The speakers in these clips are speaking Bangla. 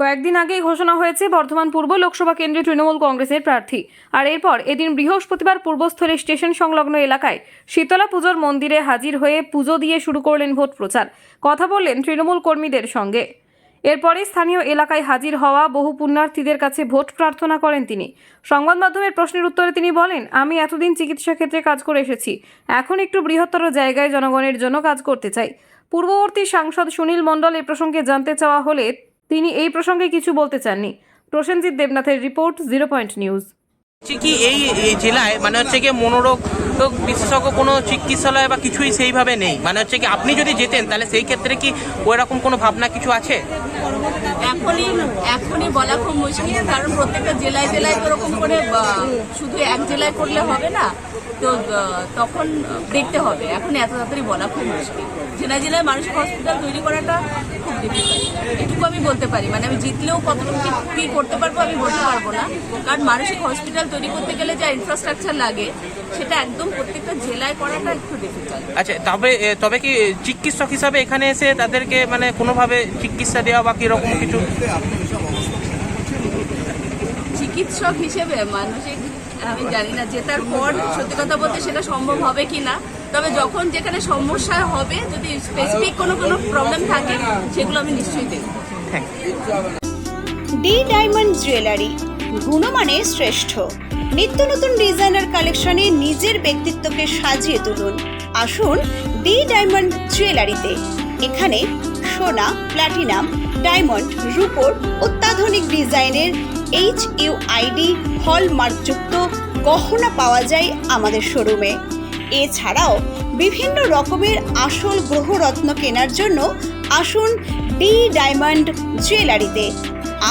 কয়েকদিন আগেই ঘোষণা হয়েছে বর্ধমান পূর্ব লোকসভা কেন্দ্রে তৃণমূল কংগ্রেসের প্রার্থী। আর এরপর এদিন বৃহস্পতিবার পূর্বস্থলী স্টেশন সংলগ্ন এলাকায় শীতলা পুজোর মন্দিরে হাজির হয়ে পুজো দিয়ে শুরু করলেন ভোট প্রচার। কথা বললেন তৃণমূল কর্মীদের সঙ্গে। এরপরে স্থানীয় এলাকায় হাজির হওয়া বহু পুণ্যার্থীদের কাছে ভোট প্রার্থনা করেন তিনি। সংবাদ মাধ্যমের প্রশ্নের উত্তরে তিনি বলেন, আমি এতদিন চিকিৎসা ক্ষেত্রে কাজ করে এসেছি। এখন একটু বৃহত্তর জায়গায় জনগণের জন্য কাজ করতে চাই। পূর্ববর্তী সাংসদ সুনীল মণ্ডল এ প্রসঙ্গে জানতে চাওয়া হলে তিনি এই প্রসঙ্গে কিছু বলতে চাননি। প্রসেনজিৎ দেবনাথের রিপোর্ট জিরো পয়েন্ট নিউজ। কি এই জেলায় মানে হচ্ছে কি মনোরোগ, রোগ বিশেষজ্ঞ কোনো চিকিৎসালয় বা কিছুই সেইভাবে নেই। মানে হচ্ছে কি আপনি যদি যেতেন, তাহলে সেই ক্ষেত্রে কি ওই রকম কোনো ভাবনা কিছু আছে? এখনই এখনই বলা খুব মুশকিল, কারণ প্রত্যেকটা জেলায় জেলায় ওরকম করে শুধু এক জেলায় করলে হবে না, তো তখন দেখতে হবে। এখন এত তাড়াতাড়ি বলা খুব মুশকিল। জেলায় জেলায় মানসিক হসপিটাল তৈরি করাটা খুব ডিফিকাল্ট এটুকু আমি বলতে পারি। মানে আমি জিতলেও কতটুকু কি করতে পারব আমি বলতে পারব না। কারণ মানসিক হসপিটাল তৈরি করতে গেলে যা ইনফ্রাস্ট্রাকচার লাগে সেটা একদম প্রত্যেকটা জেলায় করাটা একটু ডিফিকাল্ট আচ্ছা তবে তবে কি চিকিৎসক হিসাবে এখানে এসে তাদেরকে মানে কোনোভাবে চিকিৎসা দেওয়া বা কীরকম কিছু? চিকিৎসক হিসেবে মানসিক আমি জানি না জেতার পর সত্যি কথা বলতে সেটা সম্ভব হবে কি না তবে যখন যেখানে সমস্যা হবে যদি স্পেসিফিক কোনো কোনো প্রবলেম থাকে সেগুলো আমি নিশ্চয়ই দেখব। থ্যাংক ডি ডায়মন্ড জুয়েলারি গুণমানে শ্রেষ্ঠ। নিত্য নতুন ডিজাইনার কালেকশনে নিজের ব্যক্তিত্বকে সাজিয়ে তুলুন। আসুন ডি ডায়মন্ড জুয়েলারিতে এখানে সোনা প্ল্যাটিনাম ডায়মন্ড, রূপোর অত্যাধুনিক ডিজাইনের এইচ ইউ আইডি হলমার্কযুক্ত গহনা পাওয়া যায় আমাদের শোরুমে। এছাড়াও বিভিন্ন রকমের আসল গ্রহরত্ন কেনার জন্য আসুন ডি ডায়মন্ড জুয়েলারিতে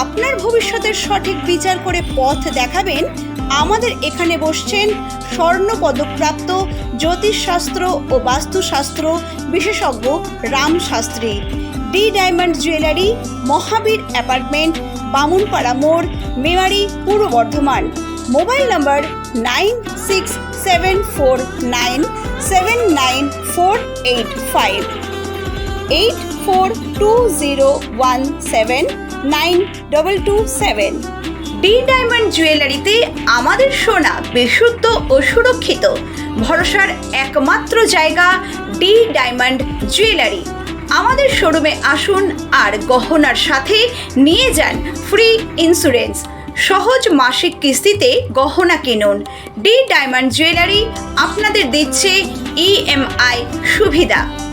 আপনার ভবিষ্যতের সঠিক বিচার করে পথ দেখাবেন। আমাদের এখানে বসছেন স্বর্ণ পদকপ্রাপ্ত জ্যোতিষশাস্ত্র ও বাস্তুশাস্ত্র বিশেষজ্ঞ Ram Shastri. D diamond jewellery Mahavir apartment, Bamunpara মোড়, Memari, Purba Bardhaman. Mobile number nine six seven four nine seven nine four eight five eight four two zero one seven nine double two seven D diamond জুয়েলারিতে আমাদের সোনা বিশুদ্ধ ও সুরক্ষিত, ভরসার একমাত্র জায়গা ডি ডায়মন্ড জুয়েলারি আমাদের শোরুমে আসুন আর গহনার সাথে নিয়ে যান ফ্রি ইন্স্যুরেন্স সহজ মাসিক কিস্তিতে গহনা কিনুন। ডি ডায়মন্ড জুয়েলারি আপনাদের দিচ্ছে ইএমআই সুবিধা।